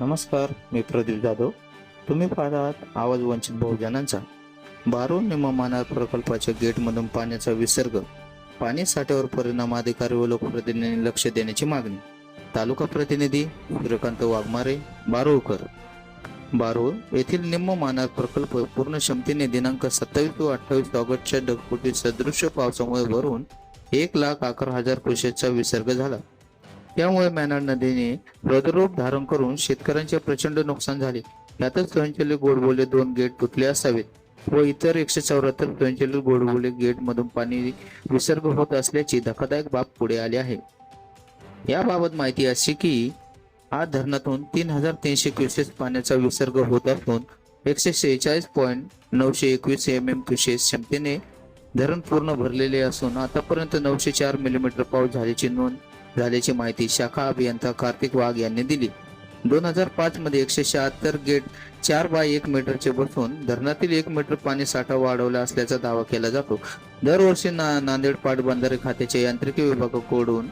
नमस्कार मी प्रदीप जाधव. तुम्ही पाहत आहात आवाज वंचित बहुजनांचा. बारो निममानार प्रकल्पाच्या गेटमधून पाण्याचा विसर्ग. पाणी साठ्यावर परिणाम अधिकारी व लोकप्रतिनिधींनी लक्ष देण्याची मागणी. तालुका प्रतिनिधी सूर्यकांत वाघमारे बारोळकर. बारोळ येथील निम्म मानार प्रकल्प पूर्ण क्षमतेने दिनांक सत्तावीस व अठ्ठावीस ऑगस्टच्या ढगफुटी सदृश्य पावसामुळे भरून एक लाख अकरा हजार क्युसेसचा विसर्ग झाला. त्यामुळे मॅनाड नदीने हृदरूप धारण करून शेतकऱ्यांचे प्रचंड नुकसान झाले. यातच स्वयंचलित गोडबोले दोन गेट तुटले असावेत व इतर एकशे चौऱ्याहत्तर स्वयंचलित गोडबोले गेट मधून पाणी विसर्ग होत असल्याची धक्कादायक बाब पुढे आली आहे. याबाबत माहिती अशी की आज धरणातून तीन हजार तीनशे क्युसेस पाण्याचा विसर्ग होत असून एकशे शेहेचाळीस पॉईंट नऊशे एकवीस एम एम क्युसेस क्षमतेने धरण पूर्ण भरलेले असून आतापर्यंत नऊशे चार मिलीमीटर पाऊस झाल्याची नोंद झाल्याची माहिती शाखा अभियंता कार्तिक वाघ यांनी दिली. दोन हजार पाच मध्ये एकशे शहात्तर गेट चार बाय एक मीटरचे बसून धरणातील एक मीटर पाणी साठा वाढवला असल्याचा दावा केला जातो. दरवर्षी ना नांदेड पाटबंधारे खात्याच्या यांत्रिकी विभागाकडून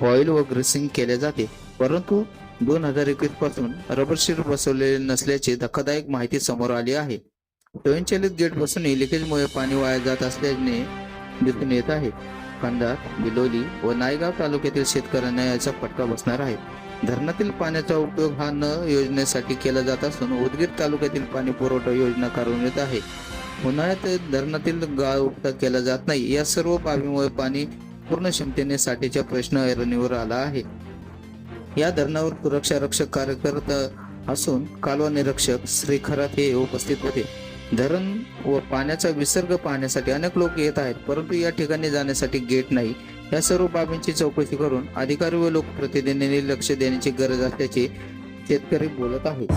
ऑइल व ग्रेसिंग केले जाते. परंतु दोन हजार एकवीसपासून रबर शीट बसवलेले नसल्याची धक्कादायक माहिती समोर आली आहे. स्वयंचलित गेट बसूनही लिकेजमुळे पाणी वाया जात असल्याने दिसून येत आहे. खंडात बिलोली व नायगाव तालुक्यातील शेतकऱ्यांना याचा फटका बसणार आहे. धरणातील पाण्याचा उपयोग हा न योजनेसाठी केला जात असून उदगीर तालुक्यातील पाणी पुरवठा योजना कार्यान्वित आहे. उन्हाळ्यात धरणातील गाळ उपटा केला जात नाही. या सर्व बाबीमुळे पाणी पूर्ण क्षमतेने साठीचा प्रश्न ऐरणीवर आला आहे. या धरणावर सुरक्षा रक्षक कार्यकर्ता असून कालवा निरीक्षक श्री खरात हे उपस्थित होते. धरण व पाण्याचा विसर्ग पाहण्यासाठी अनेक लोक येत आहेत परंतु या ठिकाणी जाण्यासाठी गेट नाही. या सर्व बाबींची चौकशी करून अधिकारी व लोकप्रतिनिधींनी लक्ष देण्याची गरज असल्याचे शेतकरी बोलत आहेत.